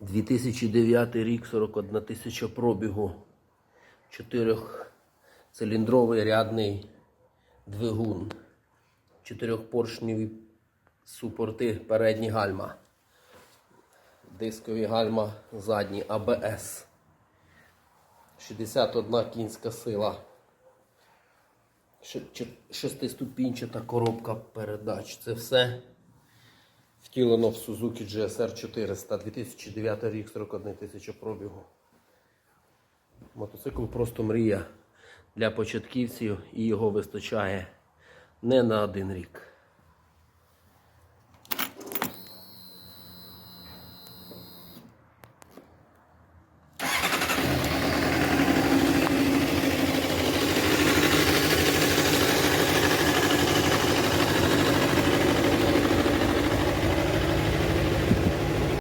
2009 рік, 41 тисяча пробігу. Чотирьохциліндровий рядний двигун. Чотирьохпоршневі супорти передні гальма. Дискові гальма задні АБС. 61 кінська сила. Шестиступінчата коробка передач. Це все втілено в Suzuki GSR 400 2009 рік 41 тисяча пробігу. Мотоцикл просто мрія для початківців і його вистачає не на один рік.